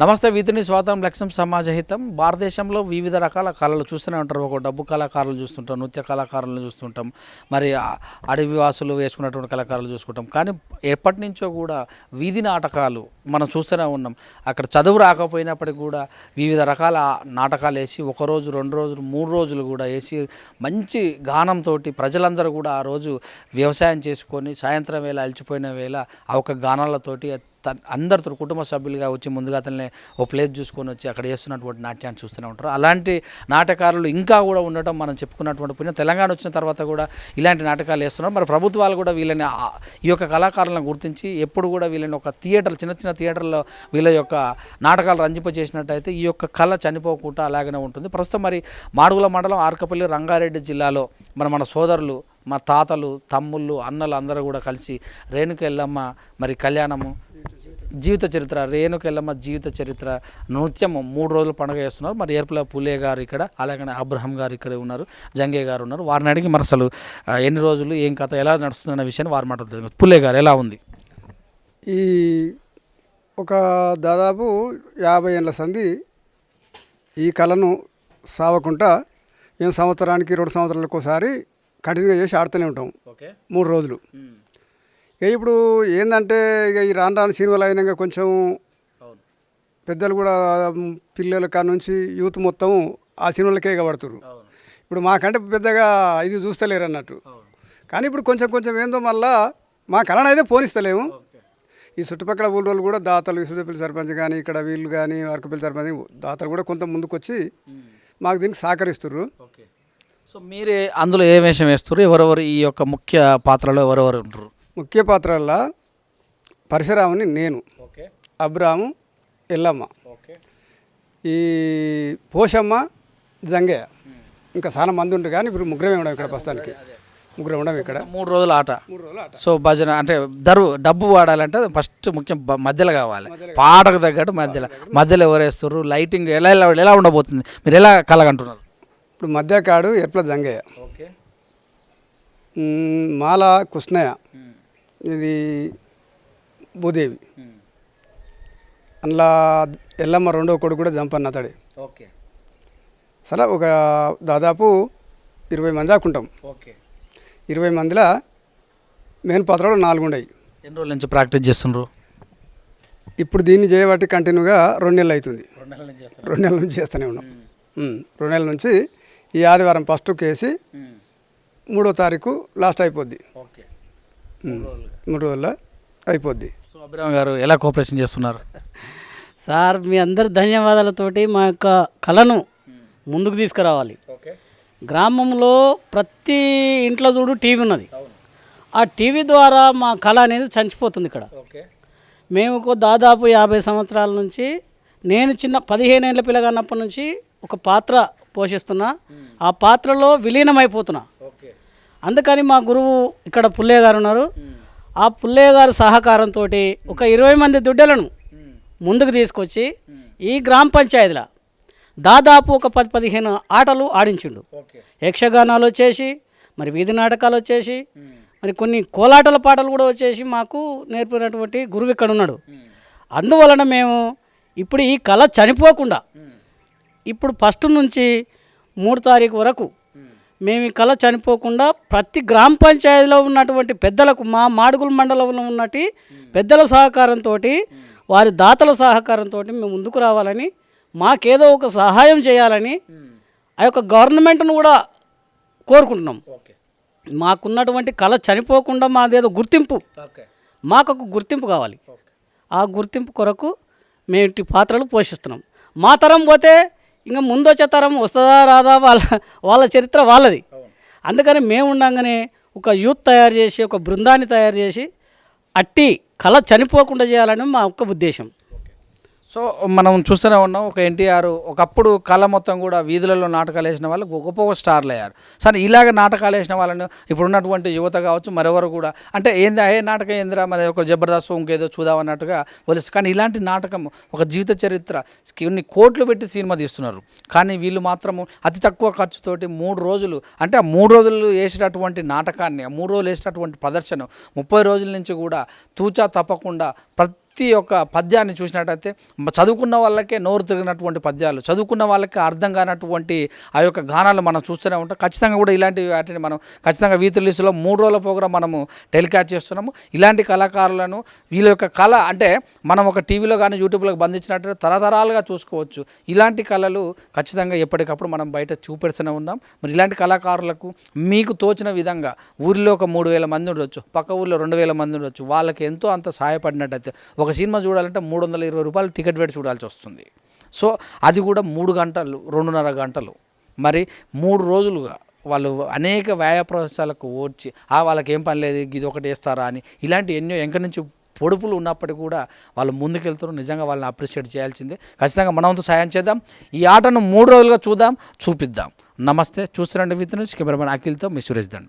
నమస్తే వీతిని స్వాతం లక్ష్యం సమాజహితం. భారతదేశంలో వివిధ రకాల కళలు చూస్తూనే ఉంటారు. ఒక డబ్బు కళాకారులు చూస్తుంటాం నృత్య కళాకారులను చూస్తుంటాం మరి అడవి వాసులు వేసుకున్నటువంటి కళాకారులు చూసుకుంటాం. కానీ ఎప్పటి నుంచో కూడా వీధి నాటకాలు మనం చూస్తూనే ఉన్నాం. అక్కడ చదువు రాకపోయినప్పటికీ కూడా వివిధ రకాల నాటకాలు వేసి ఒక రోజు రెండు రోజులు మూడు రోజులు కూడా వేసి మంచి గానంతో ప్రజలందరూ కూడా ఆ రోజు వ్యవసాయం చేసుకొని సాయంత్రం వేళ అలిచిపోయిన వేళ ఆ ఒక గానాలతోటి అందరితో కుటుంబ సభ్యులుగా వచ్చి ముందుగా అతన్ని ఓ ప్లేస్ చూసుకొని వచ్చి అక్కడ చేస్తున్నటువంటి నాట్యాన్ని చూస్తూనే ఉంటారు. అలాంటి నాటకారులు ఇంకా కూడా ఉండటం మనం చెప్పుకున్నటువంటి పుణ్యం. తెలంగాణ వచ్చిన తర్వాత కూడా ఇలాంటి నాటకాలు వేస్తున్నారు. మరి ప్రభుత్వాలు కూడా వీళ్ళని ఈ యొక్క కళాకారులను గుర్తించి ఎప్పుడు కూడా వీళ్ళని ఒక థియేటర్ చిన్న చిన్న థియేటర్లో వీళ్ళ యొక్క నాటకాలు రంజింపజేసినట్టయితే ఈ యొక్క కళ చనిపోకుండా అలాగనే ఉంటుంది. ప్రస్తుతం మరి మాడుగుల మండలం ఆర్కపల్లి రంగారెడ్డి జిల్లాలో మన మన సోదరులు మా తాతలు తమ్ముళ్ళు అన్నలు అందరూ కూడా కలిసి రేణుకెళ్ళమ్మ మరి కళ్యాణము జీవిత చరిత్ర రేణుక ఎల్లమ్మ జీవిత చరిత్ర నృత్యము మూడు రోజులు పండుగ చేస్తున్నారు. మరి ఏర్పుల పులే గారు ఇక్కడ అలాగనే అబ్రహం గారు ఇక్కడ ఉన్నారు జంగే గారు ఉన్నారు. వారిని అడిగి మరి అసలు ఎన్ని రోజులు ఏం కథ ఎలా నడుస్తుందన్న విషయాన్ని వారి మాట్లాడుతుంది పులే గారు ఎలా ఉంది? ఈ ఒక దాదాపు యాభై ఏళ్ళ సంధి ఈ కళను సావకుండా మేము సంవత్సరానికి రెండు సంవత్సరాలకు ఒకసారి కంటిన్యూగా చేసి ఆడుతూనే ఉంటాం. ఓకే. మూడు రోజులు. ఇక ఇప్పుడు ఏంటంటే ఇక ఈ రాను రాను సినిమాలు అయినాక కొంచెం పెద్దలు కూడా పిల్లల కాడ నుంచి యూత్ మొత్తం ఆ సినిమాలకే పడుతున్నారు ఇప్పుడు మాకంటే పెద్దగా ఇది చూస్తలేరు అన్నట్టు కానీ ఇప్పుడు కొంచెం కొంచెం ఏందో మళ్ళా మా కళను అయితే పోనిస్తలేము ఈ చుట్టుపక్కల ఊళ్ళో కూడా దాతలు విశ్వదపల్లి సర్పంచ్ కానీ ఇక్కడ వీళ్ళు కానీ వర్కపల్లి సర్పంచ్ దాతలు కూడా కొంత ముందుకొచ్చి మాకు దీనికి సహకరిస్తుర్రు. ఓకే. సో మీరే అందులో ఏ వేషం వేస్తారు ఎవరెవరు ఈ యొక్క ముఖ్య పాత్రలో ఎవరెవరు ఉంటారు? ముఖ్య పాత్రల్లో పరశురాముని నేను. ఓకే. అబ్రాము ఎల్లమ్మ. ఓకే. ఈ పోషమ్మ జంగయ్య. ఇంకా చాలా మంది ఉంటారు కానీ ఇప్పుడు ముగ్గురమే ఉన్నాం ఇక్కడ ప్రస్తుతానికి. ముగ్గురం ఉన్నాం ఇక్కడ. మూడు రోజుల ఆట. మూడు రోజులు ఆట. సో భజన అంటే దరు డబ్బు వాడాలంటే ఫస్ట్ ముఖ్యం మధ్యలో కావాలి. పాటకు తగ్గట్టు మధ్యలో. మధ్యలో ఎవరు వేస్తారు లైటింగ్ ఎలా ఎలా ఎలా ఉండబోతుంది? మీరు ఎలా కలగంటున్నారు? ఇప్పుడు మధ్య కాడు ఎర్పల జంగయ్య మాల కృష్ణయ్య. ఇది భూదేవి. అందులో ఎల్లమ్మ రెండో కొడుకు కూడా జంపన్న అతడే. ఓకే. సరే ఒక దాదాపు ఇరవై మంది దాకా ఉంటాం. ఓకే. ఇరవై మందిలో మెయిన్ పాత్రలు నాలుగు ఉన్నాయి. ఎన్ని రోజుల నుంచి ప్రాక్టీస్ చేస్తున్నారు ఇప్పుడు దీన్ని చేయబట్టి కంటిన్యూగా రెండు నెలలు అవుతుంది. రెండు నెలల నుంచి చేస్తున్నారు. రెండు నెలల నుంచి చేస్తూనే ఉన్నాం. రెండు నెలల నుంచి ఈ ఆదివారం ఫస్ట్ కేసి మూడో తారీఖు లాస్ట్ అయిపోద్ది. ఓకే. మూడు రోజుల్లో అయిపోద్ది. సో అభిరామ్ గారు ఎలా కోఆపరేషన్ చేస్తున్నారు? సార్ మీ అందరి ధన్యవాదాలతోటి మా యొక్క కళను ముందుకు తీసుకురావాలి. ఓకే. గ్రామంలో ప్రతి ఇంట్లో చూడు టీవీ ఉన్నది. ఆ టీవీ ద్వారా మా కళ అనేది చనిపోతుంది ఇక్కడ. ఓకే. మేము దాదాపు యాభై సంవత్సరాల నుంచి నేను చిన్న పదిహేను ఏళ్ళ పిల్లగానప్పటి నుంచి ఒక పాత్ర పోషిస్తున్నా. ఆ పాత్రలో విలీనమైపోతున్నా. అందుకని మా గురువు ఇక్కడ పుల్లయ్య గారు ఉన్నారు. ఆ పుల్లయ్య గారి సహకారంతో ఒక ఇరవై మంది దుడ్డలను ముందుకు తీసుకొచ్చి ఈ గ్రామ పంచాయతీల దాదాపు ఒక పది పదిహేను ఆటలు ఆడించిండు. యక్షగానాలు వచ్చేసి మరి వీధి నాటకాలు వచ్చేసి మరి కొన్ని కోలాటల పాటలు కూడా వచ్చేసి మాకు నేర్పినటువంటి గురువు ఇక్కడ ఉన్నాడు. అందువలన మేము ఇప్పుడు ఈ కళ చనిపోకుండా ఇప్పుడు ఫస్ట్ నుంచి మూడు తారీఖు వరకు మేము ఈ కళ చనిపోకుండా ప్రతి గ్రామ పంచాయతీలో ఉన్నటువంటి పెద్దలకు మా మాడుగుల మండలంలో ఉన్నటి పెద్దల సహకారంతో వారి దాతల సహకారంతో మేము ముందుకు రావాలని మాకేదో ఒక సహాయం చేయాలని ఆ యొక్క గవర్నమెంట్ను కూడా కోరుకుంటున్నాం. మాకున్నటువంటి కళ చనిపోకుండా మాదేదో గుర్తింపు మాకు ఒక గుర్తింపు కావాలి. ఆ గుర్తింపు కొరకు మేము పాత్రలు పోషిస్తున్నాం. మా తరం పోతే ఇంకా ముందొచ్చే తరం వస్తుందా రాదా వాళ్ళ వాళ్ళ చరిత్ర వాళ్ళది. అందుకని మేము ఉండగానే ఒక యూత్ తయారు చేసి ఒక బృందాన్ని తయారు చేసి అట్టి కళ చనిపోకుండా చేయాలని మా ఒక్క ఉద్దేశం. సో మనం చూస్తూనే ఉన్నాం ఒక ఎన్టీఆర్ ఒకప్పుడు కళ మొత్తం కూడా వీధులలో నాటకాలు వేసిన వాళ్ళు గొప్ప గొప్ప స్టార్లు అయ్యారు. సరే ఇలాగ నాటకాలు వేసిన వాళ్ళని ఇప్పుడు ఉన్నటువంటి యువత కావచ్చు మరెవరు కూడా అంటే ఏంది ఏ నాటకం ఏందిరా మరి ఒక జబర్దస్త్ ఇంకేదో చూద్దామన్నట్టుగా వదిలేస్తారు. కానీ ఇలాంటి నాటకం ఒక జీవిత చరిత్ర కొన్ని కోట్లు పెట్టి సినిమా తీస్తున్నారు. కానీ వీళ్ళు మాత్రము అతి తక్కువ ఖర్చుతోటి మూడు రోజులు అంటే ఆ మూడు రోజులు వేసినటువంటి నాటకాన్ని ఆ మూడు రోజులు వేసినటువంటి ప్రదర్శన ముప్పై రోజుల నుంచి కూడా తూచా తప్పకుండా ప్రతి ప్రతి ఒక్క పద్యాన్ని చూసినట్టయితే చదువుకున్న వాళ్ళకే నోరు తిరిగినటువంటి పద్యాలు చదువుకున్న వాళ్ళకి అర్థం కానటువంటి ఆ యొక్క గానాలు మనం చూస్తూనే ఉంటాం. ఖచ్చితంగా కూడా ఇలాంటి వాటిని మనం ఖచ్చితంగా వీతులీసులో మూడు రోజుల ప్రోగ్రాం మనము టెలికాస్ట్ చేస్తున్నాము. ఇలాంటి కళాకారులను వీళ్ళ యొక్క కళ అంటే మనం ఒక టీవీలో కానీ యూట్యూబ్లో బంధించినట్టు తరతరాలుగా చూసుకోవచ్చు. ఇలాంటి కళలు ఖచ్చితంగా ఎప్పటికప్పుడు మనం బయట చూపెడుతూనే ఉందాం. మరి ఇలాంటి కళాకారులకు మీకు తోచిన విధంగా ఊరిలో ఒక మూడు వేల మంది ఉండొచ్చు పక్క ఊళ్ళో రెండు వేల మంది ఉండొచ్చు వాళ్ళకి ఎంతో అంత సహాయపడినట్టయితే ఒక ఒక సినిమా చూడాలంటే మూడు వందల ఇరవై రూపాయలు టికెట్ పెట్టి చూడాల్సి వస్తుంది. సో అది కూడా మూడు గంటలు రెండున్నర గంటలు. మరి మూడు రోజులుగా వాళ్ళు అనేక వ్యాయ ప్రవేశాలకు ఓడ్చి ఆ వాళ్ళకి ఏం పని లేదు ఇది ఒకటి వేస్తారా? అని ఇలాంటి ఎన్నో ఎంక నుంచి పొడుపులు ఉన్నప్పటికీ కూడా వాళ్ళు ముందుకెళ్తారు. నిజంగా వాళ్ళని అప్రిషియేట్ చేయాల్సిందే. ఖచ్చితంగా మనవంతు సాయం చేద్దాం. ఈ ఆటను మూడు రోజులుగా చూద్దాం చూపిద్దాం. నమస్తే. చూస్తున్నాండి విత్ కెమెరామెన్ అఖిల్తో మీ సురేష్ దండ్.